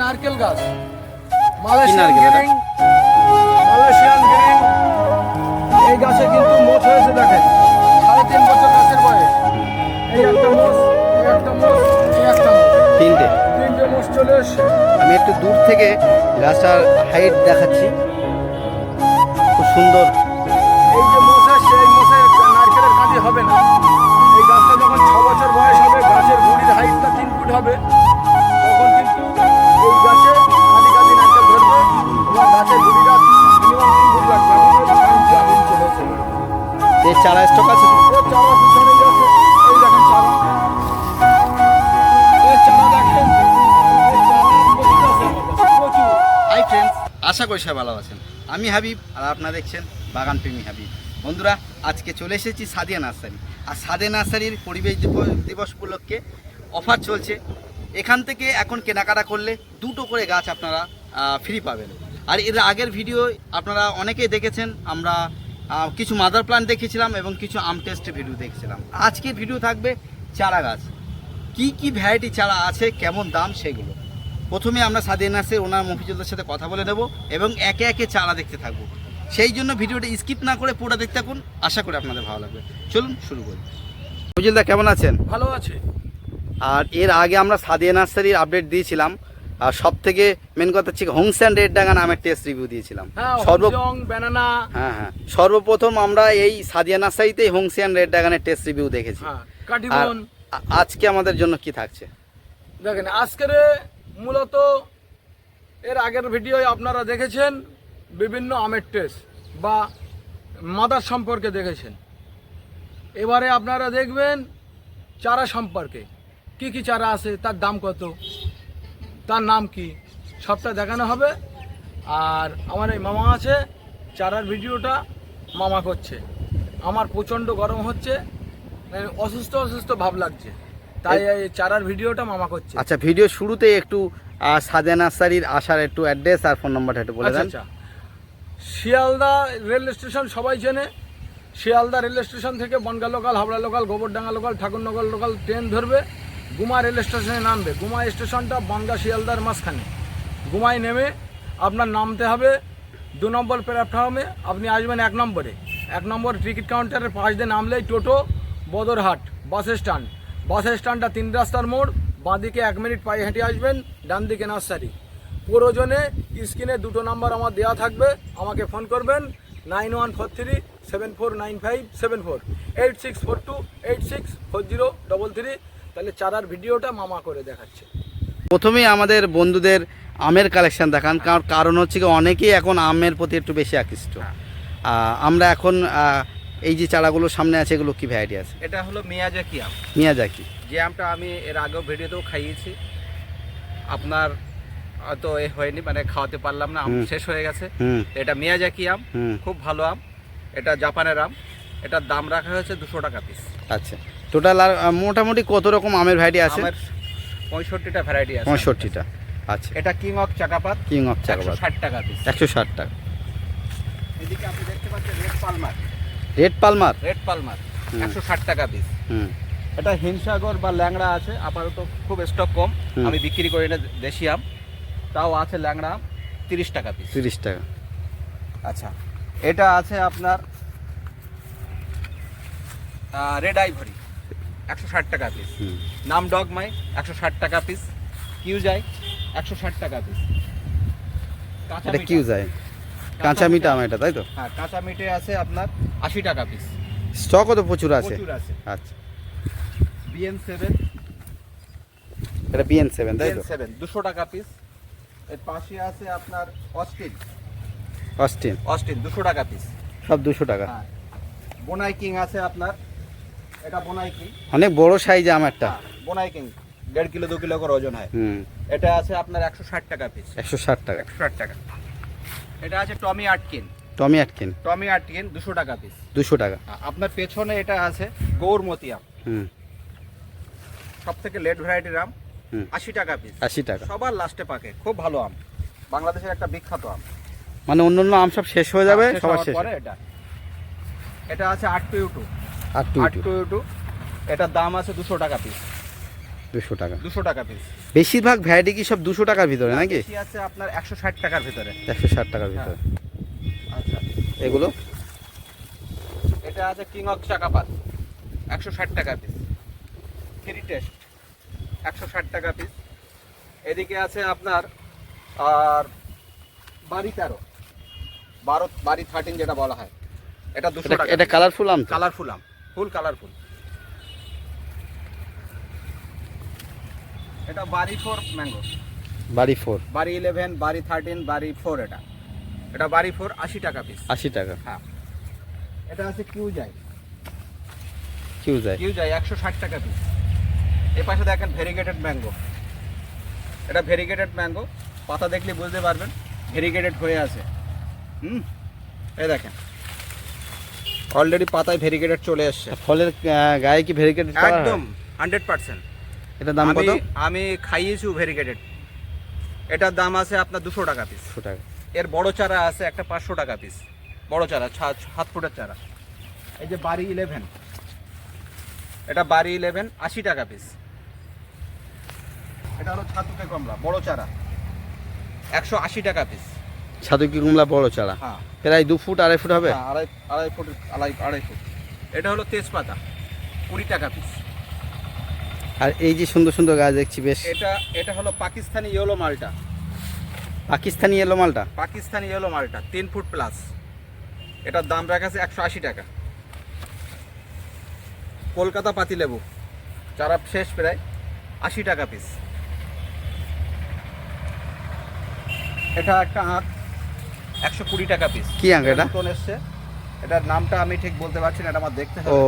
নারকেল গাছ। মালয়েশিয়ান নারকেল এটা? গিরিং মালয়েশিয়ান গিরিং এই গাছে কিন্তু মোট হয়েছে দেখেন। সাড়ে তিন বছর গাছের বয়স। এই একটা মোষ এই একটা মোষ এই একটা তিনটে। তিনটে মোষ চলে এসছে। আমি একটু দূর থেকে গাছটার হাইট দেখাচ্ছি। খুব সুন্দর। এই যে মোষ আসছে এই মোষে নারকেলের কাঁদি হবে না। এই গাছটা যখন ছ বছর বয়স হবে গাছের গুড়ির হাইটটা তিন ফুট হবে। চারা স্টক আছে? চারা পিছনে এই দেখেন চারা। হাই ফ্রেন্ডস আশা করি সবাই ভালো আছেন। আমি হাবিব আর আপনারা দেখছেন বাগান প্রেমী হাবিব। বন্ধুরা আজকে চলে এসেছি সাদিয়া নার্সারি। আর সাদিয়া নার্সারির পরিবেশ দিবস উপলক্ষে অফার চলছে। এখান থেকে এখন কেনাকাটা করলে দুটো করে গাছ আপনারা ফ্রি পাবেন। আর এর আগের ভিডিও আপনারা অনেকেই দেখেছেন আমরা কিছু মাদার প্লান্ট দেখেছিলাম এবং কিছু আম টেস্টের ভিডিও দেখেছিলাম। আজকের ভিডিও থাকবে চারা গাছ। কি কি ভ্যারাইটি চারা আছে কেমন দাম সেগুলো। প্রথমে আমরা সাদিয়া নার্সের ওনার মফিজুলদের সাথে কথা বলে নেব এবং একে একে চারা দেখতে থাকব। সেই জন্য ভিডিওটা স্কিপ না করে পুরো দেখতে থাকুন আশা করি আপনাদের ভালো লাগবে। চলুন শুরু করি। মফিজুলদা কেমন আছেন? ভালো আছে। আর এর আগে আমরা সাদিয়া নার্সারির আপডেট দিয়েছিলাম। আর সব থেকে মেন কথা হচ্ছে হোংস্যান্ড রেড ডাঙ্গা নামের টেস্ট রিভিউ দিয়েছিলাম। হ্যাঁ সর্ব ব্যানানা হ্যাঁ হ্যাঁ। সর্বপ্রথম আমরা এই সাদিয়া নার্সারিতেই হোংসিয়ান রেড ড্রাগনের টেস্ট রিভিউ দেখেছি। হ্যাঁ আর আজকে আমাদের জন্য কি থাকছে? দেখেন আজকের মূলত এর আগের ভিডিও আপনারা দেখেছেন বিভিন্ন আমের টেস্ট বা মাদার সম্পর্কে দেখেছেন। এবারে আপনারা দেখবেন চারা সম্পর্কে। কি কি চারা আছে তার দাম কত? তার নাম কি? সবটা দেখানো হবে। আর আমার এই মামা আছে চারার ভিডিওটা মামা করছে। আমার প্রচণ্ড গরম হচ্ছে মানে অসুস্থ অসুস্থ ভাব লাগছে। তাই এই চারার ভিডিওটা মামা করছে। আচ্ছা ভিডিও শুরুতে একটু সাদিয়া নার্সারির আসার একটু অ্যাড্রেস আর ফোন নাম্বারটা একটু বলে আচ্ছা দেন। আচ্ছা। শিয়ালদা রেল স্টেশন সবাই চেনে। শিয়ালদা রেল স্টেশন থেকে Bongaon local Habra local Gobardanga local Thakurnagar local train ধরবে। গুমা রেল স্টেশনে নামবে। গুমা স্টেশনটা বনগা শিয়ালদার মাঝখানে। গুমায় নেমে আপনার নামতে হবে, দু নম্বর প্ল্যাটফর্মে আপনি আসবেন এক নম্বরে। এক নম্বর টিকিট কাউন্টারের পাশ দিয়ে নামলেই টোটো, বদরহাট বাস স্ট্যান্ড। বাস স্ট্যান্ডটা তিন রাস্তার মোড়, বাঁদিকে এক মিনিট পায়ে হেঁটে আসবেন ডান দিকে নার্সারি। প্রয়োজনে স্ক্রিনে দুটো নাম্বার আমার দেওয়া থাকবে, আমাকে ফোন করবেন, nine one four three seven four nine five seven four, eight six four two, eight six four zero double three. তাহলে চারার ভিডিওটা মামা করে দেখাচ্ছে। প্রথমেই আমাদের বন্ধুদের আমের কালেকশন দেখান কারণ কারণ হচ্ছে কি অনেকেই এখন আমের প্রতি একটু বেশি আকৃষ্ট। আমরা এখন এই যে চারাগুলো সামনে আছে এগুলো কি ভ্যারাইটি আছে? এটা হলো মিয়াজাকি আম। মিয়াজাকি। যে আমটা আমি এর আগেও ভিডিওতেও খাইয়েছি। আপনার হয়তো এ হয়নি মানে খাওয়াতে পারলাম না আম শেষ হয়ে গেছে। এটা মিয়াজাকি আম খুব ভালো আম। এটা জাপানের আম। এটার দাম রাখা হয়েছে দুশো টাকা পিস আচ্ছা। টোটাল আর মোটামুটি কত রকম আমের ভ্যারাইটি আছে? পঁয়ষট্টিটা ভ্যারাইটি আছে পঁয়ষট্টিটা আচ্ছা। এটা কিং অফ চাকাপাত কিং অফ চাকাপাত। ষাট টাকা পিস একশো ষাট টাকা। এদিকে আপনি দেখতে পাচ্ছেন red Palmer red Palmer red Palmer একশো ষাট টাকা পিস হুম। এটা হিমসাগর বা ল্যাংড়া আছে আপাতত খুব স্টক কম। আমি বিক্রি করি না দেশি আম। তাও আছে ল্যাংড়া আম তিরিশ টাকা পিস তিরিশ টাকা। আচ্ছা এটা আছে আপনার রেড আইভরি একশো ষাট টাকা পিস নাম ডগ মাই একশো ষাট টাকা পিস কিউজাই একশো ষাট টাকা পিস এটা কিউ যায়? কাঁচা মিঠা। আম এটা তাই তো? হ্যাঁ কাঁচা মিঠে আছে আপনার আশি টাকা পিস স্টকও তো প্রচুর আছে? প্রচুর আছে। আচ্ছা। বিএন সেভেন এটা বিএন সেভেন তাই তো? সেভেন দুশো টাকা পিস এর পাশে আছে আপনার অস্টিন অস্টিন অস্টিন দুশো টাকা পিস সব দুশো টাকা। হ্যাঁ। বোনাই কিং আছে আপনার। এটা বোনাই কিং। অনেক বড় সাইজ আম একটা। হ্যাঁ, বোনাই কিং। দেড় কিলো দু কিলো করে ওজন হয়। হুম। এটা আছে আপনার একশো ষাট টাকা পিস একশো ষাট টাকা। একশো ষাট টাকা। এটা আছে Tommy Atkins. Tommy Atkins. Tommy Atkins দুশো টাকা পিস দুশো টাকা। আপনার পেছনে এটা আছে গৌরমতি আম। হুম। সব থেকে লেট ভ্যারাইটির আম আশি টাকা পিস আশি টাকা। সবার লাস্টে পাকে খুব ভালো আম। বাংলাদেশের একটা বিখ্যাত আম। মানে অন্য অন্য আম সব শেষ হয়ে যাবে সবার শেষ। এটা। এটা আছে আট টু টু। আট টু টু এটার দাম আছে দুশো টাকা পিস দুশো টাকা। দুশো টাকা পিস বেশিরভাগ ভ্যারাইটি কি সব দুশো টাকার ভিতরে নাকি? আছে আপনার একশো ষাট টাকার ভিতরে। একশো ষাট টাকার ভিতরে। আচ্ছা। এগুলো? এটা আছে কিং অফ চাকাপাত একশো ষাট টাকা পিস থ্রি টেস্ট একশো ষাট টাকা পিস এদিকে আছে আপনার আর বাড়ি তেরো। বারো বাড়ি থার্টিন যেটা বলা হয়। এটা দুশো এটা কালারফুল আম কালারফুল আম। Full colourful. এটা বাড়ি ফোর ম্যাঙ্গো। বাড়ি ফোর। বাড়ি ইলেভেন বাড়ি থার্টিন বাড়ি ফোর এটা। এটা বাড়ি ফোর আশি টাকা পিস আশি টাকা। হ্যাঁ। এটা আছে কিউ যায় কিউ যায় কিউ যায় একশো ষাট টাকা পিস এ পাশে দেখেন ভেরিগেটেড ম্যাঙ্গো এটা ভেরিগেটেড ম্যাঙ্গো পাতা দেখলে বুঝতে পারবেন। ভেরিগেটেড হয়ে আছে। হুম? এই দেখেন। অলরেডি পাতায় ভেরিগেটেড চলে এসছে। ফলের গায়ে কি ভেরিকেটেড একদম হান্ড্রেড পার্সেন্ট এটা দাম কত? আমি খাইয়েছি ভেরিগেটেড এটার দাম আছে আপনার দুশো টাকা পিস টাকা। এর বড় চারা আছে একটা পাঁচশো টাকা পিস বড় চারা সাত ফুটের চারা। এই যে বাড়ি ইলেভেন এটা বাড়ি ইলেভেন আশি টাকা পিস এটা হলো ছাতুকে কমলা বড় চারা। একশো আশি টাকা পিস ছাতুকি কুমলা বড় চারা? হ্যাঁ। প্রায় দু ফুট আড়াই ফুট হবে? হ্যাঁ, আড়াই আড়াই ফুট আড়াই আড়াই ফুট। এটা হলো তেজপাতা কুড়ি টাকা পিস আর এই যে সুন্দর সুন্দর গাছ দেখছি বেশ। এটা এটা হলো পাকিস্তানি ইয়েলো মালটা। পাকিস্তানি এলো মালটা? পাকিস্তানি ইয়েলো মালটা তিন ফুট প্লাস এটার দাম রাখা আছে একশো আশি টাকা। কলকাতা পাতিলেবু চারা শেষ প্রায় আশি টাকা পিস এটা একটা আঁক একশো কুড়ি টাকা পিস কি আঁক এটা? নতুন এসছে। এটার নামটা আমি ঠিক বলতে পারছি না এটা আমার দেখতে ও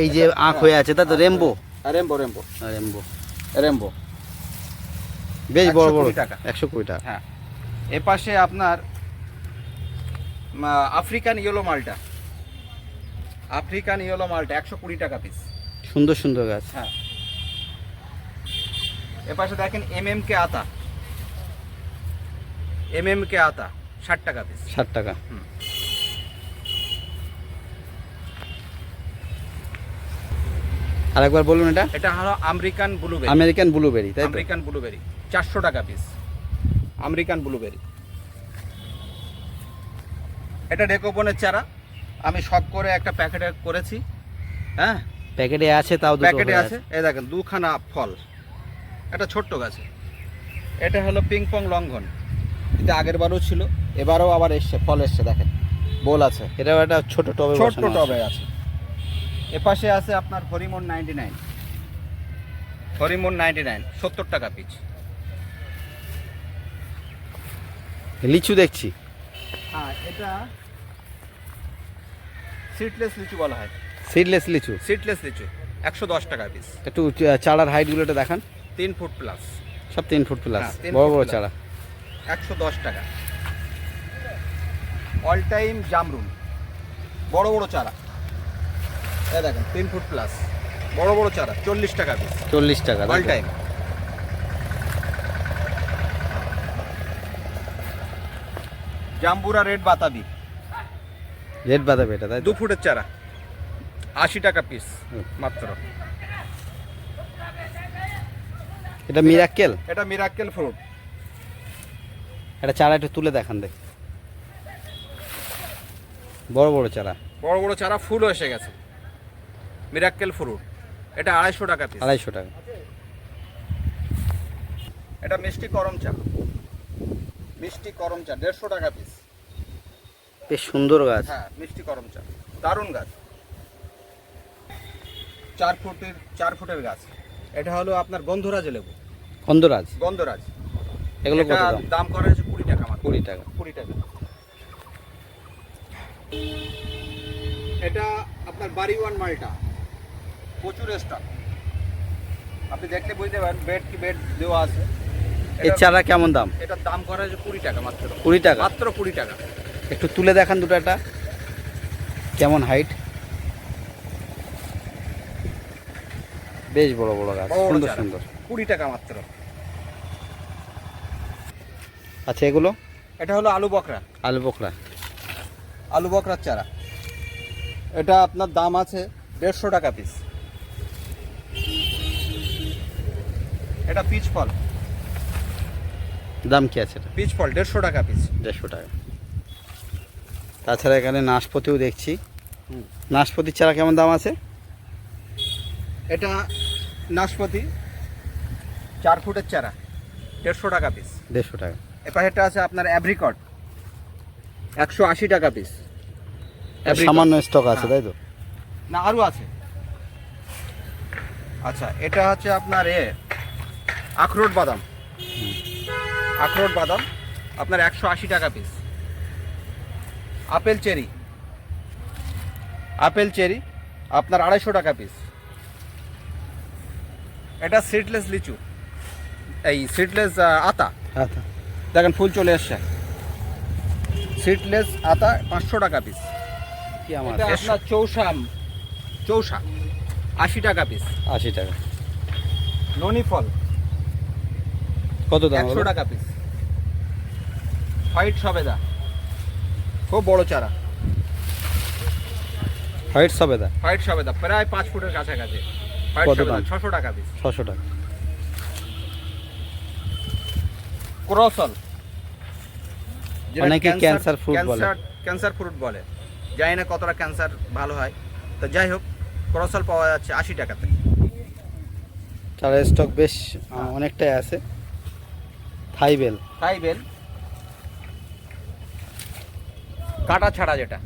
এই যে আঁখ হয়ে আছে তা তো Rambo. Rambo Rambo. Rambo. Rambo. বেশ বড় বড়। টাকা। একশো কুড়ি টাকা। হ্যাঁ। এ পাশে আপনার আফ্রিকান ইয়েলো মালটা। আফ্রিকান ইয়েলো মালটা একশো কুড়ি টাকা পিস সুন্দর সুন্দর গাছ। হ্যাঁ। এ পাশে দেখেন এম এম কে আতা। এম এম কে আতা। ষাট টাকা পিস ষাট টাকা। আর একবার বলুন এটা। এটা হলো আমেরিকান ব্লুবেরি আমেরিকান ব্লুবেরি তাই আমেরিকান ব্লুবেরি চারশো টাকা পিস আমেরিকান ব্লুবেরি এটা ডেকোপনের চারা। আমি শখ করে একটা প্যাকেটে করেছি। হ্যাঁ? প্যাকেটে আছে তাও দুটো প্যাকেটে আছে। এই দেখেন দুখানা ফল। এটা ছোট্ট গাছে। এটা হলো পিং পং লঙ্ঘন। এটা আগের বারও ছিল এবারও আবার এসছে ফল এসছে দেখেন বোল আছে। এটাও একটা ছোট টবে আছে। টবে আছে। এপাশে আছে আপনার Harman ninety nine. Harman ninety nine সত্তর টাকা পিস লিচু দেখছি। হ্যাঁ এটা সিটলেস লিচু বলা হয়। সিডলেস লিচু? সিটলেস লিচু একশো দশ টাকা পিস একটু চারার হাইটগুলো একটু দেখান। তিন ফুট প্লাস সব তিন ফুট প্লাস হ্যাঁ, বড় বড় চারা। একশো দশ টাকা। অল টাইম জামরুন বড় বড় চারা। এই দেখেন তিন ফুট প্লাস বড় বড় চারা চল্লিশ টাকা পিস চল্লিশ টাকা অল টাইম জাম্বুরা রেড বাতাবি। রেড বাতাবি এটা তাই? দু ফুটের চারা। আশি টাকা পিস। মাত্র। এটা মিরাক্কেল এটা মিরাক্কেল ফ্রুট এটা চারা একটু তুলে দেখান দেখ। বড় বড় চারা। বড় বড় চারা ফুল এসে গেছে। মিরাক্কেল ফ্রুট এটা আড়াইশো টাকা পিস আড়াইশো টাকা। এটা মিষ্টি করম চা। মিষ্টি করম চা দেড়শো টাকা পিস বেশ সুন্দর গাছ। হ্যাঁ মিষ্টি করম চা। দারুণ গাছ। চার ফুটের চার ফুটের গাছ। এটা হলো আপনার গন্ধরাজ লেবু। গন্ধরাজ। গন্ধরাজ। এগুলো দাম করা হয়েছে টাকা মাত্র। কুড়ি টাকা। কুড়ি টাকা। এটা আপনার বাড়ি ওয়ান মালটা। প্রচুর স্টক আপনি দেখলে বুঝতে পারেন বেড কি বেড দেওয়া আছে। এর চারা কেমন দাম? এটার দাম করা হয়েছে কুড়ি টাকা মাত্র। কুড়ি টাকা? মাত্র কুড়ি টাকা। একটু তুলে দেখান দুটো একটা। কেমন হাইট বেশ বড় বড় গাছ সুন্দর সুন্দর। কুড়ি টাকা মাত্র। আচ্ছা এগুলো? এটা হলো আলু বকরা। আলু বকরা। আলু বকরার চারা। এটা আপনার দাম আছে দেড়শো টাকা পিস এটা পিচ ফল। দাম কি আছে এটা? পিচ ফল দেড়শো টাকা পিস দেড়শো টাকা। তাছাড়া এখানে নাশপতিও দেখছি। নাশপতির চারা কেমন দাম আছে? এটা নাশপাতি চার ফুটের চারা দেড়শো টাকা পিস দেড়শো টাকা। এটা আছে আপনার অ্যাভ্রিকট একশো আশি টাকা পিস সামান্য স্টক আছে হ্যাঁ। তাই তো? না আরও আছে। আচ্ছা এটা হচ্ছে আপনার এ আখরোট বাদাম। আখরোট বাদাম আপনার একশো আশি টাকা piece apple cherry. Apple cherry আপনার আড়াইশো টাকা পিস এটা সিডলেস লিচু। এই সিডলেস আতা। আচ্ছা দেখেন ফুল চলে এসছে। সিটলেস আতা পাঁচশো টাকা পিস কি আমার? আপনার আম, চৌষা আশি টাকা পিস আশি টাকা। ননি ফল কত দাম একশো টাকা পিস হোয়াইট সবেদা। খুব বড় চারা। হোয়াইট সবেদা। হোয়াইট সবেদা প্রায় পাঁচ ফুটের কাছাকাছি। হোয়াইট সবেদা ছশো টাকা পিস ছশো টাকা। ক্রসল অনেকে cancer fruit বলে। ক্যান্সার ক্যান্সার ফ্রুট বলে। জানি না কতটা ক্যান্সার ভালো হয়। তো যাই হোক ক্রসল পাওয়া যাচ্ছে আশি টাকাতে। তার স্টক বেশ অনেকটাই আছে। থাইবেল। টাইবেল কাটা ছাড়া যেটা।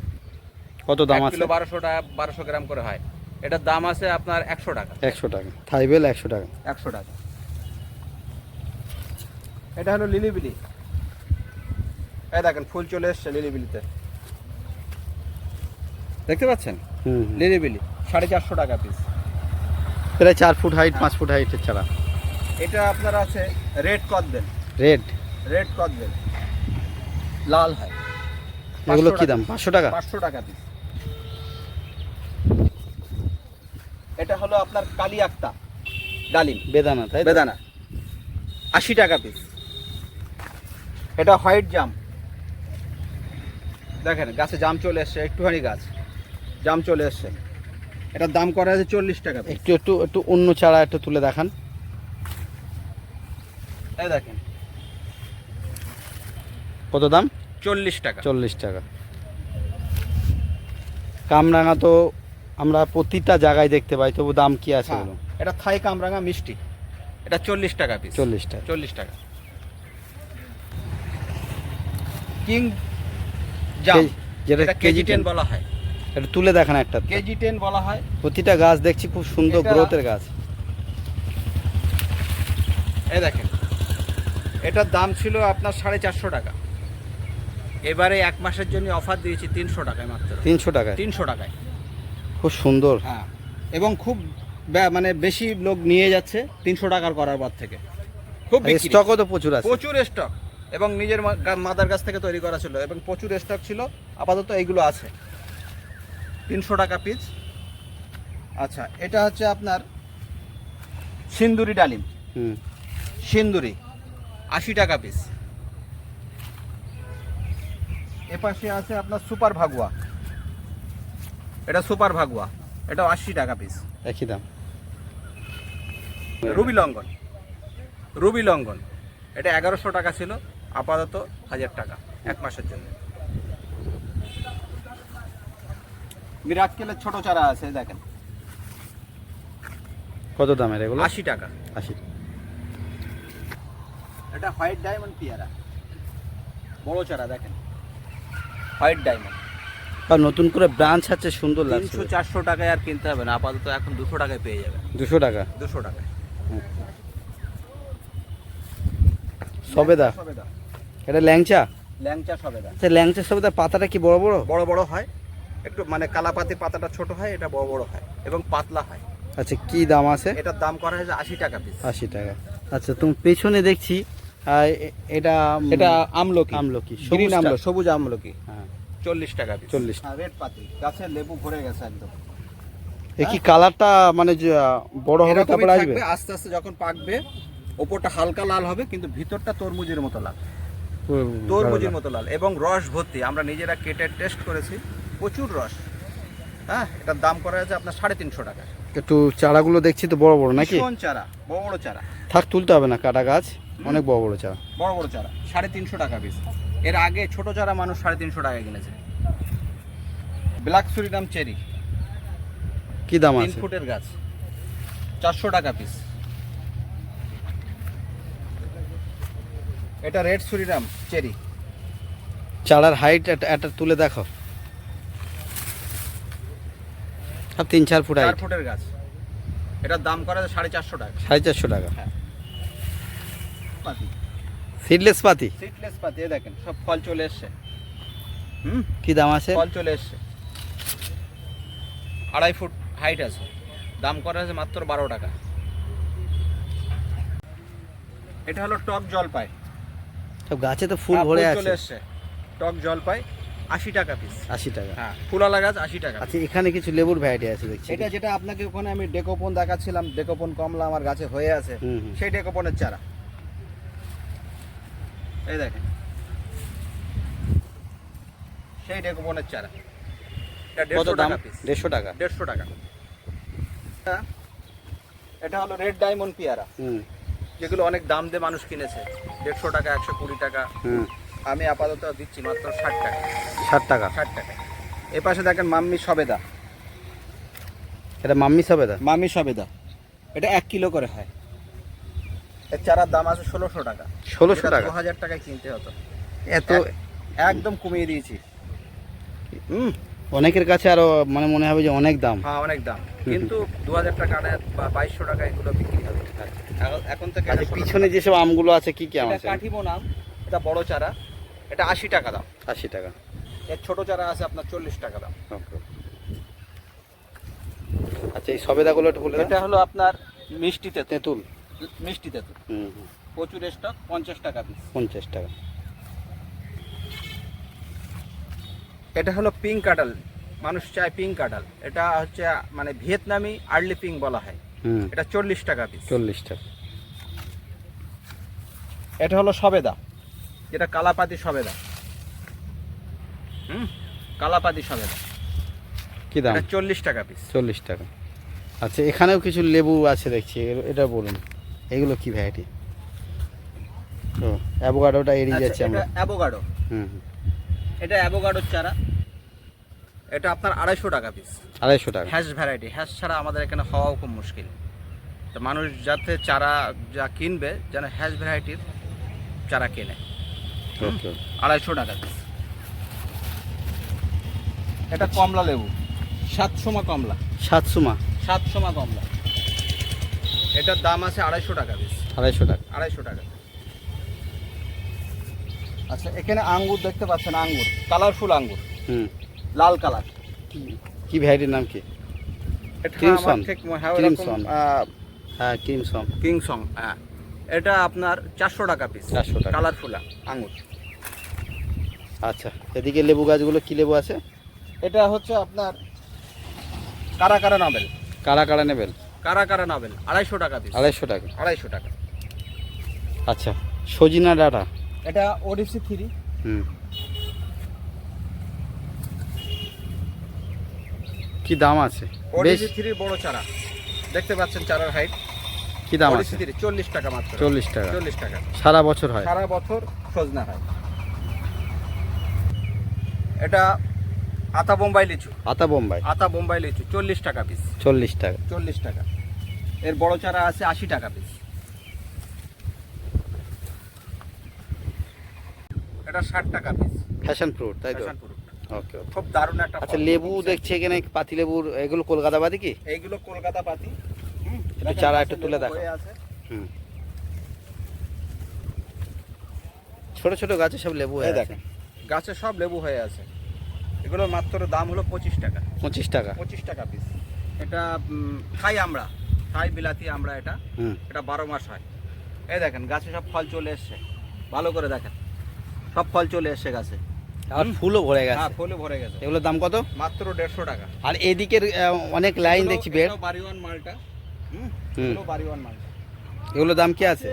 কত দাম আছে? কিলো বারোশো টাকা বারোশো গ্রাম করে হয়। এটার দাম আছে আপনার একশো টাকা। একশো টাকা। থাইবেল একশো টাকা। একশো টাকা। এটা হলো লিলিবিলি। এই দেখেন ফুল চলে এসছে লিলিবিলিতে। দেখতে পাচ্ছেন। লিলিবিলি সাড়ে চারশো টাকা পিস প্রায় চার ফুট হাইট পাঁচ ফুট হাইটের চারা এটা আপনার আছে রেড কদবেল রেড রেড কদবেল লাল হয়। এগুলো 500 কি দাম? পাঁচশো টাকা? পাঁচশো টাকা পিস এটা হলো আপনার কালি আক্তা ডালিম। বেদানা তাই বেদানা। আশি টাকা পিস এটা হোয়াইট জাম। দেখেন গাছে জাম চলে এসছে একটুখানি গাছ। জাম চলে এসছে। এটার দাম করা আছে চল্লিশ টাকা একটু একটু একটু অন্য চারা একটু তুলে দেখান। এই দেখেন। কত দাম? চল্লিশ টাকা। চল্লিশ টাকা। কামরাঙা তো আমরা প্রতিটা জায়গায় দেখতে পাই তবু দাম কি আছে হ্যাঁ, এটা থাই কামরাঙা মিষ্টি। এটা চল্লিশ টাকা পিস চল্লিশ টাকা। চল্লিশ টাকা। কিং জাম যেটা কেজি টেন বলা হয়। এটা তুলে দেখান একটা। কেজি টেন বলা হয়। প্রতিটা গাছ দেখছি খুব সুন্দর গ্রোথের গাছ। এই দেখেন এটার দাম ছিল আপনার সাড়ে চারশো টাকা। এবারে এক মাসের জন্য অফার দিয়েছি তিনশো টাকায় মাত্র। তিনশো টাকায়? তিনশো টাকায়। খুব সুন্দর। হ্যাঁ এবং খুব মানে বেশি লোক নিয়ে যাচ্ছে তিনশো টাকার করার পর থেকে। খুব। স্টকও তো প্রচুর আছে। প্রচুর স্টক এবং নিজের মাদার গাছ থেকে তৈরি করা ছিল এবং প্রচুর স্টক ছিল। আপাতত এইগুলো আছে। তিনশো টাকা পিস আচ্ছা এটা হচ্ছে আপনার সিন্দুরি ডালিম। সিন্দুরি আশি টাকা পিস এপাশে আছে আপনার সুপার ভাগুয়া। এটা সুপার ভাগুয়া। এটাও আশি টাকা পিস একই দাম। Ruby longan. Ruby longan. এটা এগারোশো টাকা ছিল। আপাতত হাজার টাকা এক মাসের জন্য। মিরাক্কেলের ছোট চারা আছে দেখেন। কত দামের এগুলো? আশি টাকা। আশি। এটা হোয়াইট ডায়মন্ড পেয়ারা। বড় চারা দেখেন। White diamond. আর নতুন করে ব্রাঞ্চ আছে সুন্দর লাগছে। তিনশো চারশো টাকায় আর কিনতে হবে না আপাতত এখন দুশো টাকায় পেয়ে যাবে দুশো টাকা? দুশো টাকায়। সবেদা? সবেদা। এটা ল্যাংচা? ল্যাংচা সবেদা আচ্ছা ল্যাংচা সবেদার পাতাটা কি বড় বড়? বড় বড় হয়। একটু মানে কালাপাতি পাতাটা ছোট হয় এটা বড় বড় হয় এবং পাতলা হয়। আচ্ছা কি দাম আছে? এটার দাম করা হয়েছে আশি টাকা পিস আশি টাকা। আচ্ছা তুমি পেছনে দেখছি এটা এটা আমলকি। আমলকি সবুজটা? আমলকি সবুজ আমলকি। হ্যাঁ। চল্লিশ টাকা পিস চল্লিশ। রেড পাতি। গাছে লেবু ভরে গেছে একদম। এ কি কালারটা মানে যে বড় হবে তারপরে আসবে? আস্তে আস্তে যখন পাকবে ওপরটা হালকা লাল হবে কিন্তু ভিতরটা তরমুজের মতো লাল। তরমুজের মতো লাল এবং রস ভর্তি। আমরা নিজেরা কেটে টেস্ট করেছি। প্রচুর রস। হ্যাঁ এটার দাম করা হয়েছে আপনার সাড়ে তিনশো টাকা। একটু চারাগুলো দেখছি তো বড় বড় নাকি? চারা বড় বড় চারা। থাক তুলতে হবে না কাটা গাছ অনেক বড় বড় চারা। বড় বড় চারা সাড়ে তিনশো টাকা পিস এর আগে ছোট চারা মানুষ সাড়ে তিনশো টাকা কিনেছে। Black Surinam cherry. কি দাম আছে? ফুটের গাছ। চারশো টাকা পিস এটা রেড সুরিনাম চেরি। চারার হাইট একটা তুলে দেখো। সব তিন চার ফুট চার ফুটের গাছ। এটার দাম করা সাড়ে চারশো টাকা। সাড়ে চারশো টাকা। পাতি। সিডলেস পাতি? সিটলেস পাতি এ দেখেন সব ফল চলে এসছে। হুম? কি দাম আছে? ফল চলে এসছে। আড়াই ফুট হাইট আছে। দাম করা আছে মাত্র বারো টাকা। এটা হলো টক জলপাই। সব গাছে তো ফুল ভরে আছে। টক জলপাই আশি টাকা পিস আশি টাকা। হ্যাঁ ফুলালা গাছ আশি টাকা আচ্ছা এখানে কিছু লেবুর ভ্যারাইটি আছে দেখছি। এটা যেটা আপনাকে ওখানে আমি ডেকোপন দেখাচ্ছিলাম ডেকোপন কমলা আমার গাছে হয়ে আছে। সেই ডেকোপনের চারা। এই দেখেন। সেই ডেকোপনের চারা। এটা কত দাম? দেড়শো টাকা? দেড়শো টাকা। এটা হলো রেড ডায়মন্ড পেয়ারা। হুম। যেগুলো অনেক দাম দিয়ে মানুষ কিনেছে দেড়শো টাকা একশো কুড়ি টাকা। আমি আপাতত দিচ্ছি মাত্র ষাট টাকা। ষাট টাকা? ষাট টাকা। এ পাশে দেখেন মাম্মি সবেদা। এটা মাম্মি সবেদা? মাম্মি সবেদা। এটা এক কিলো করে হয়। এর চারার দাম আছে ষোলোশো টাকা। ষোলোশো টাকা? দু হাজার টাকায় কিনতে হতো। এত একদম কমিয়ে দিয়েছি। হুম। অনেকের কাছে আরও মানে মনে হবে যে অনেক দাম। হ্যাঁ অনেক দাম। কিন্তু দু হাজার টাকা বা বাইশশো টাকা এগুলো বিক্রি এখন- থেকে আচ্ছা পিছনে যেসব আমগুলো আছে কি কি আম আছে? কাঠিমো নাম এটা বড় চারা। এটা আশি টাকা দাম। আশি টাকা। এর ছোট চারা আছে আপনার চল্লিশ টাকা দাম. আচ্ছা এই সবেদাগুলো একটু এটা হলো আপনার মিষ্টি তেঁতুল। মিষ্টি তেঁতুল। হুম প্রচুর স্টক পঞ্চাশ টাকা পিস পঞ্চাশ টাকা। এটা হলো পিঙ্ক কাঁঠাল। মানুষ চায় পিঙ্ক কাঁঠাল। এটা হচ্ছে মানে ভিয়েতনামি আর্লি পিঙ্ক বলা হয়। হুম। এটা চল্লিশ টাকা পিস চল্লিশ টাকা। এটা হলো সবেদা। যেটা কালাপাতি সবেদা। হুম? কালাপাতি সবেদা। কি দাম? চল্লিশ টাকা পিস চল্লিশ টাকা। আচ্ছা এখানেও কিছু লেবু আছে দেখছি এটা বলুন। এগুলো কি ভ্যারাইটি ও অ্যাভোকাডোটা এড়িয়ে যাচ্ছি আচ্ছা, আমরা অ্যাভোকাডো। হুম হুম। এটা অ্যাভোকাডোর চারা। এটা আপনার আড়াইশো টাকা পিস আড়াইশো টাকা। হ্যাশ ভ্যারাইটি হ্যাশ ছাড়া আমাদের এখানে হওয়াও খুব মুশকিল। তো মানুষ যাতে চারা যা কিনবে যেন হ্যাশ ভ্যারাইটির চারা কেনে। আড়াইশো টাকা। এটা কমলা লেবু। সাতশোমা কমলা। সাতশোমা? সাতশোমা কমলা। এটার দাম আছে আড়াইশো টাকা পিস আড়াইশো টাকা। আড়াইশো টাকা। আচ্ছা এখানে আঙ্গুর দেখতে পাচ্ছেন আঙ্গুর। কালারফুল আঙ্গুর। হুম। লাল কালার। কি ভ্যারাইটির নাম কি? ঠিক হ্যাঁ Crimson. হ্যাঁ ক্রিমসন। কিংসং হ্যাঁ। এটা আপনার চারশো টাকা পিস 400 টাকা। কালারফুল আঙুর আচ্ছা এদিকে লেবু গাছগুলো কি লেবু আছে? এটা হচ্ছে আপনার কারা কারা নবেল। কারা কারা নেবেন কারা কারা নবেল। আড়াইশো টাকা পিস আড়াইশো টাকা। আড়াইশো টাকা। আচ্ছা সজিনা ডাটা? এটা ওডিসি থ্রি। হুম। কি দাম আছে? ওডিসি থ্রির বড় চারা। দেখতে পাচ্ছেন চারার হাইট কি দাম আছে? চল্লিশ টাকা মাত্র। চল্লিশ টাকা। চল্লিশ টাকা। সারা বছর হয়? সারা বছর সজনা হয়। এটা আতা বোম্বাই লিচু। আতা বোম্বাই। আতা বোম্বাই লিচু চল্লিশ টাকা পিস চল্লিশ টাকা। চল্লিশ টাকা। এর বড় চারা আছে আশি টাকা পিস এটা ষাট টাকা পিস ফ্যাশন ফ্রুট তাই তো? ওকে খুব দারুণ একটা আচ্ছা লেবু দেখছি এখানে পাতি লেবুর এগুলো কলকাতা বাদি কি? এইগুলো কলকাতা পাতি। একটু চারা একটু তুলে দেখো। হুম। ছোট ছোট গাছে সব লেবু হয়ে দেখেন গাছে সব লেবু হয়ে আছে। এগুলোর মাত্র দাম হলো পঁচিশ টাকা। পঁচিশ টাকা। পঁচিশ টাকা পিস এটা খাই আমরা খাই বিলাতি আমরা এটা। হুম। এটা বারো মাস হয়। এই দেখেন গাছে সব ফল চলে এসছে। ভালো করে দেখেন সব ফল চলে এসছে গাছে। আর ফুলও ভরে গেছে। হ্যাঁ গেছে ফলে ভরে গেছে। এগুলোর দাম কত? মাত্র দেড়শো টাকা। আর এদিকের অনেক লাইন দেখছি বেড এটাও বাড়িওয়ান মালটা। এগুলো এগুলোর দাম কি আছে?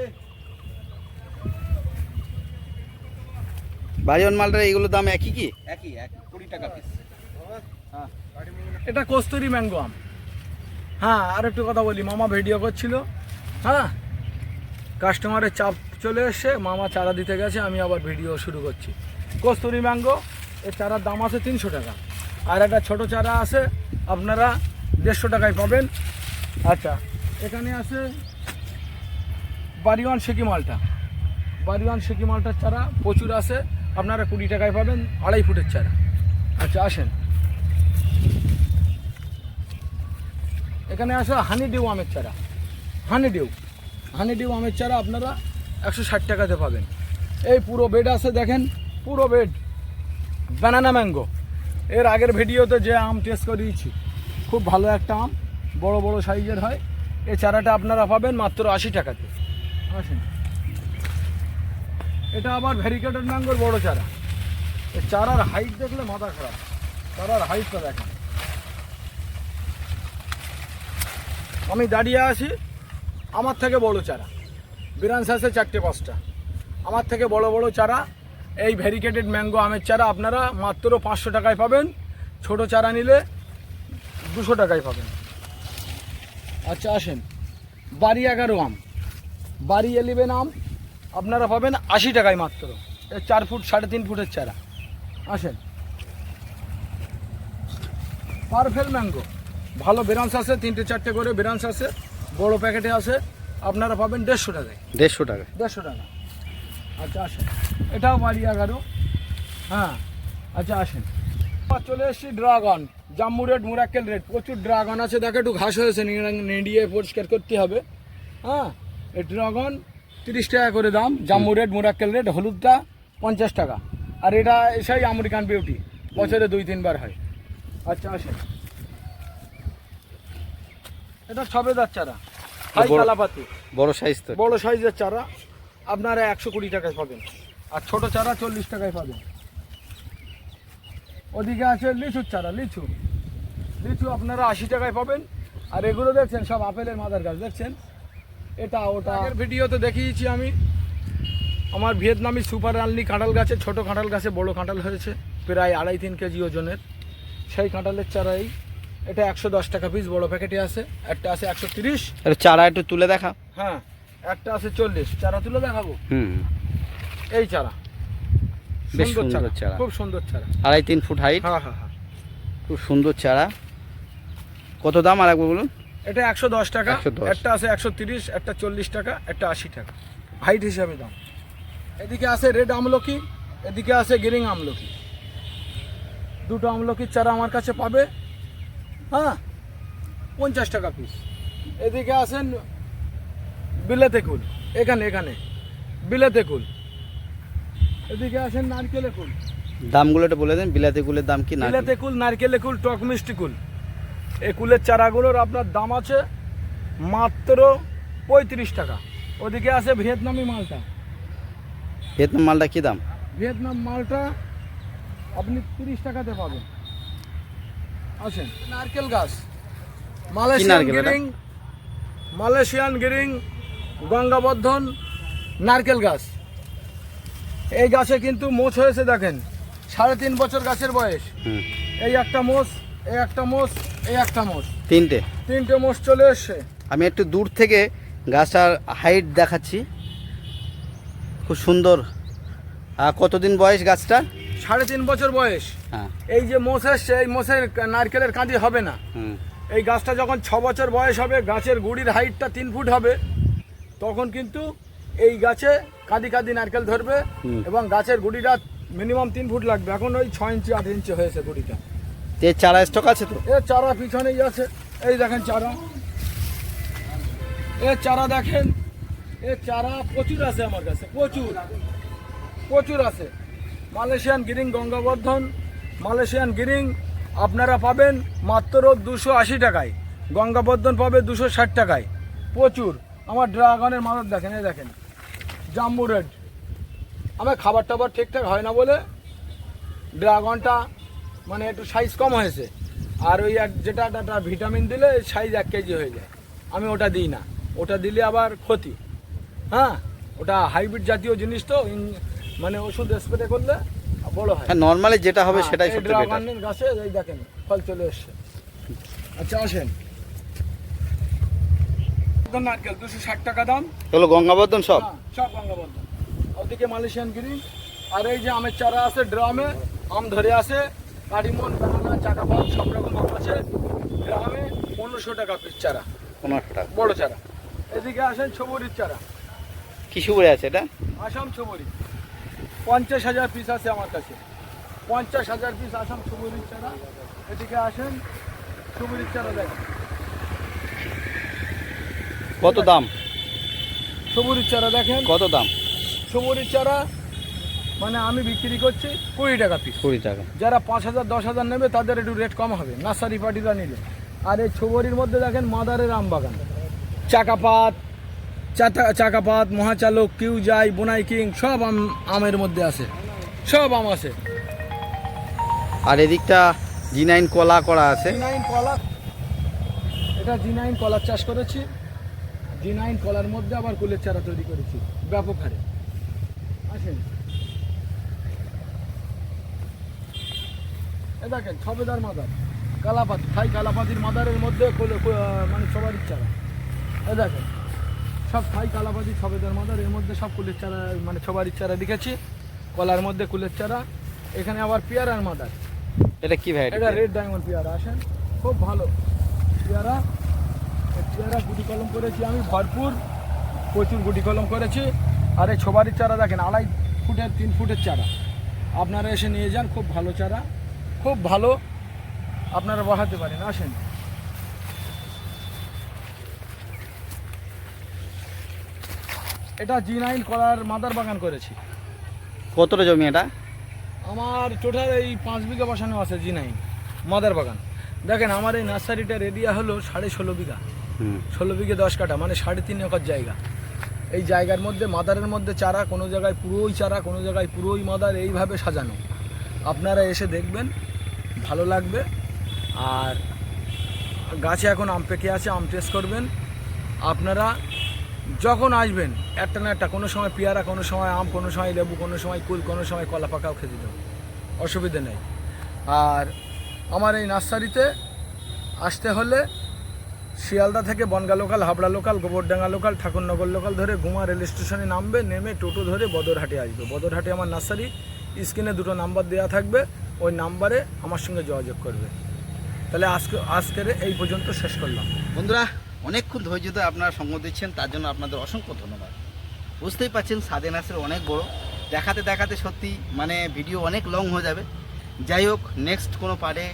বাড়িওয়ান মালটা এগুলোর দাম একই কি? একই কুড়ি টাকা পিস হ্যাঁ। এটা কস্তুরি ম্যাঙ্গো আম। হ্যাঁ আর একটু কথা বলি মামা ভিডিও করছিল। হ্যাঁ কাস্টমারের চাপ চলে এসছে মামা চারা দিতে গেছে আমি আবার ভিডিও শুরু করছি। কস্তুরি ম্যাঙ্গো এর চারার দাম আছে তিনশো টাকা। আর একটা ছোট চারা আছে আপনারা দেড়শো টাকায় পাবেন। আচ্ছা এখানে আছে বাড়িওয়ান সেকি মালটা। বাড়িওয়ান সেকি মালটার চারা প্রচুর আছে, আপনারা কুড়ি টাকায় পাবেন, আড়াই ফুটের চারা আচ্ছা আসেন। এখানে আছে হানি ডিউ আমের চারা। হানি ডিউ হানি ডিউ আমের চারা আপনারা একশো ষাট টাকাতে পাবেন। এই পুরো বেড আছে দেখেন, পুরো বেড ব্যানানা ম্যাঙ্গো এর আগের ভিডিওতে যে আম টেস্ট করিয়েছি, খুব ভালো একটা আম। বড় বড় সাইজের হয়। এই চারাটা আপনারা পাবেন মাত্র আশি টাকাতে। আসেন। এটা আবার ভ্যারিকেটেড ম্যাঙ্গোর বড় চারা। এই চারার হাইট দেখলে মাথা খারাপ। চারার হাইটটা দেখেন। আমি দাঁড়িয়ে আছি আমার থেকে বড় চারা। বিরান্স আছে চারটে পাঁচটা। আমার থেকে বড় বড় চারা। এই ভ্যারিকেটেড ম্যাঙ্গো আমের চারা আপনারা মাত্র পাঁচশো টাকায় পাবেন। ছোট চারা নিলে দুশো টাকায় পাবেন। আচ্ছা আসেন। বাড়ি এগারো আম। বাড়ি এলিভেন আম আপনারা পাবেন আশি টাকায় মাত্র। চার ফুট সাড়ে তিন ফুটের চারা। আসেন। পারফেল ম্যাঙ্গো। ভালো বেরান্স আছে তিনটে চারটে করে বেরান্স আছে বড় প্যাকেটে আছে। আপনারা পাবেন দেড়শো টাকায়। দেড়শো টাকা দেড়শো টাকা। আচ্ছা আসেন। এটাও বাড়ি এগারো। হ্যাঁ। আচ্ছা আসেন। চলে এসেছি ড্রাগন। জাম্মু রেড মুরাক্কেল রেড প্রচুর ড্রাগন আছে। দেখো একটু ঘাস হয়েছে নেড়িয়ে পরিষ্কার করতে হবে। হ্যাঁ? এই ড্রাগন তিরিশ টাকা করে দাম জাম্মু রেড মুরাক্কেল রেড হলুদটা পঞ্চাশ টাকা। আর এটা এসাই আমেরিকান বিউটি বছরে দুই তিনবার হয়। আচ্ছা আসেন। এটা সবেদার চারা হাই কালাপাতি। বড় সাইজ তো। বড় সাইজের চারা আপনারা একশো কুড়ি টাকায় পাবেন। আর ছোট চারা চল্লিশ টাকায় পাবেন। ওদিকে আছে লিচুর চারা লিচু। লিচু আপনারা আশি টাকায় পাবেন। আর এগুলো দেখছেন সব আপেলের মাদার গাছ দেখছেন? এটা ওটা। আগের ভিডিওতে দেখিয়েছি আমি। আমার ভিয়েতনামি সুপার আনলি কাঁঠাল গাছে ছোট কাঁঠাল গাছে বড় কাঁঠাল হয়েছে প্রায় আড়াই তিন কেজি ওজনের। সেই কাঁঠালের চারাই এটা একশো দশ টাকা পিস বড় প্যাকেটে আছে। একটা আছে একশো তিরিশ। চারা একটু তুলে দেখা। হ্যাঁ একটা আছে চল্লিশ। চারা তুলে দেখাবো? হুম। এই চারা। বেশ সুন্দর চারা। খুব সুন্দর চারা। আড়াই তিন ফুট হাইট হ্যাঁ হ্যাঁ হ্যাঁ। খুব সুন্দর চারা। কত দাম আর একবার বলুন? এটা একশো দশ টাকা 110 একটা আছে একশো তিরিশ একটা চল্লিশ টাকা একটা আশি টাকা। হাইট হিসাবে দাম। এদিকে আছে রেড আমলকি এদিকে আছে গ্রিন আমলকি। দুটো আমলকির চারা আমার কাছে পাবে হ্যাঁ? পঞ্চাশ টাকা পিস এদিকে আছেন বিলেতে কুল এখানে এখানে বিলেতে কুল। এদিকে আছেন নারকেলে কুল। দামগুলো একটু বলে দেন বিলাতি কুলের দাম কি না বিলাতে কুল নারকেলে কুল টক মিষ্টি কুল। এই কুলের চারাগুলোর আপনার দাম আছে মাত্র পঁয়ত্রিশ টাকা। ওদিকে আছে ভিয়েতনামি মালটা। ভিয়েতনাম মালটা কি দাম? ভিয়েতনাম মালটা আপনি তিরিশ টাকাতে পাবেন। আছেন নারকেল গাছ। মালয়েশিয়ান গিরিং মালয়েশিয়ান গিরিং গঙ্গাবর্ধন নারকেল গাছ। এই গাছে কিন্তু মোচ হয়েছে দেখেন সাড়ে তিন বছর গাছের বয়স। এই একটা মোষ এই একটা মোষ এই একটা মোষ। তিনটে। তিনটে মোষ চলে এসছে। আমি একটু দূর থেকে গাছটার হাইট দেখাচ্ছি। খুব সুন্দর। আর কতদিন বয়স গাছটা? সাড়ে তিন বছর বয়স। হ্যাঁ। এই যে মোষ এসছে এই মোষের নারকেলের কাঁদি হবে না। এই গাছটা যখন ছ বছর বয়স হবে গাছের গুড়ির হাইটটা তিন ফুট হবে তখন কিন্তু এই গাছে কাঁদি কাঁদি নারকেল ধরবে এবং গাছের গুড়িটা মিনিমাম তিন ফুট লাগবে। এখন ওই ছ ইঞ্চি আট ইঞ্চি হয়েছে গুড়িটা। এ চারা স্টক আছে তো? এর চারা পিছনেই আছে। এই দেখেন চারা। এর চারা দেখেন। এর চারা প্রচুর আছে আমার কাছে, প্রচুর। প্রচুর আছে। মালয়েশিয়ান গিরিং গঙ্গাবর্ধন, মালয়েশিয়ান গিরিং আপনারা পাবেন মাত্র দুশো আশি টাকায়। গঙ্গাবর্ধন পাবে দুশো ষাট টাকায়। প্রচুর। আমার ড্রাগনের মাদক দেখেন, এই দেখেন। জাম্বু রেড। আমার খাবার টাবার ঠিকঠাক হয় না বলে ড্রাগনটা মানে একটু সাইজ কম হয়েছে। আর ওই এক যেটা একটা ভিটামিন দিলে সাইজ এক কেজি হয়ে যায়। আমি ওটা দিই না। ওটা দিলে আবার ক্ষতি। হ্যাঁ? ওটা হাইব্রিড জাতীয় জিনিস তো মানে ওষুধ স্প্রে করলে বড় হয়। হ্যাঁ নর্মালি যেটা হবে হ্যাঁ, সেটাই সবচেয়ে বেটার গাছে এই দেখেন ফল চলে এসছে। আচ্ছা আসেন। নারকেল দুশো ষাট টাকা দাম। এগুলো গঙ্গাবর্ধন সব? হ্যাঁ, সব গঙ্গাবর্ধন। ওদিকে মালয়েশিয়ান গ্রিন আর এই যে আমের চারা আছে ড্রামে আম ধরে আছে। কারিমন বানানা চাকা পাম সব রকম আম আছে। ড্রামে পনেরোশো টাকা পিস চারা। পনেরোশো টাকা। বড় চারা। এদিকে আসেন ছবরির চারা। কি সুবরে আছে এটা? আসাম ছবরি পঞ্চাশ হাজার পিস আছে আমার কাছে। পঞ্চাশ হাজার পিস আসাম ছবরির চারা। এদিকে আসেন ছবরির চারা দেখেন। কত দাম? ছবরির চারা দেখেন। কত দাম? সবুরির চারা মানে আমি বিক্রি করছি কুড়ি টাকা পিস কুড়ি টাকা। যারা পাঁচ হাজার দশ হাজার নেবে তাদের একটু রেট কম হবে। নার্সারি পার্টিরা নিলে। আর এই ছবরির মধ্যে দেখেন মাদারের আম বাগান। চাকাপাত চাকাপাত মহাচালক কিউ যাই বোনাই কিং সব আম আমের মধ্যে আছে। সব আম আছে। আর এদিকটা জি নাইন কলা করা আছে। জি নাইন কলা। এটা জি নাইন কলার চাষ করেছি। জি নাইন কলার মধ্যে আবার কুলের চারা তৈরি করেছি। ব্যাপক হারে। আসেন। এ দেখেন ছবেদার মাদার। কালাপাতি থাই কালাপাতির মাদারের মধ্যে মানে সবারই চারা। এ দেখেন সব থাই কালাপাতি ছবেদার মাদার এর মধ্যে সব কুলের চারা মানে সবারই চারা দেখেছি। কলার মধ্যে কুলের চারা। এখানে আবার পেয়ারার মাদার। এটা কি ভাই? এটা রেড ডায়মন্ড পেয়ারা আসেন। খুব ভালো। পেয়ারা পেয়ারা গুটি কলম করেছি আমি ভরপুর। প্রচুর গুটি কলম করেছি। আর এই ছোবারির চারা দেখেন আড়াই ফুটের তিন ফুটের চারা। আপনারা এসে নিয়ে যান খুব ভালো চারা। খুব ভালো আপনারা বসাতে পারেন আসেন। এটা জি করার মাদার বাগান করেছি। কতটা জমি এটা? আমার টোটাল এই পাঁচ বিঘা বসানো আছে জি নাইন মাদার বাগান। দেখেন আমার এই নার্সারিটার এরিয়া হলো সাড়ে ষোলো বিঘা। ষোলো বিঘে দশ কাঠা মানে সাড়ে তিন একর জায়গা। এই জায়গার মধ্যে মাদারের মধ্যে চারা কোনো জায়গায় পুরোই চারা কোনো জায়গায় পুরোই মাদার এইভাবে সাজানো। আপনারা এসে দেখবেন ভালো লাগবে। আর গাছে এখন আম পেকে আছে, আম টেস্ট করবেন। আপনারা যখন আসবেন, একটা না একটা, কোনো সময় পেয়ারা, কোনো সময় আম, কোনো সময় লেবু, কোনো সময় কুল, কোনো সময় কলা পাকাও খেতে দেবো অসুবিধে নেই। আর আমার এই নার্সারিতে আসতে হলে শিয়ালদা থেকে Bongaon local, Habra local, Gobardanga local, Thakurnagar local ধরে গুমা রেল স্টেশনে নামবে, নেমে টোটো ধরে বদরহাটে আসবে। বদরহাটে আমার নার্সারি, স্ক্রিনে দুটো নাম্বার দেওয়া থাকবে। ওই নাম্বারে আমার সঙ্গে যোগাযোগ করবে। তাহলে আজকে আজকের এই পর্যন্ত শেষ করলাম। বন্ধুরা অনেকক্ষণ ধৈর্য ধরে আপনারা সঙ্গ দিচ্ছেন, তার জন্য আপনাদের অসংখ্য ধন্যবাদ। বুঝতেই পারছেন সাদে নাসের অনেক বড়। দেখাতে দেখাতে সত্যি মানে ভিডিও অনেক লং হয়ে যাবে। যাই হোক নেক্সট কোনো পারে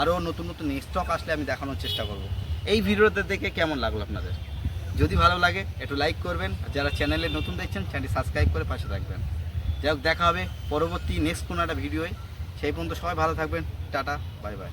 আরও নতুন নতুন স্টক আসলে আমি দেখানোর চেষ্টা করব। এই ভিডিওতে দেখে কেমন লাগল আপনাদের? যদি ভালো লাগে, একটু লাইক করবেন। যারা চ্যানেলে নতুন দেখছেন চ্যানেলটি সাবস্ক্রাইব করে পাশে থাকবেন। যাই হোক, দেখা হবে পরবর্তী নেক্সট কোনো একটা ভিডিওয় সেই পর্যন্ত সবাই ভালো থাকবেন টাটা বাই বাই।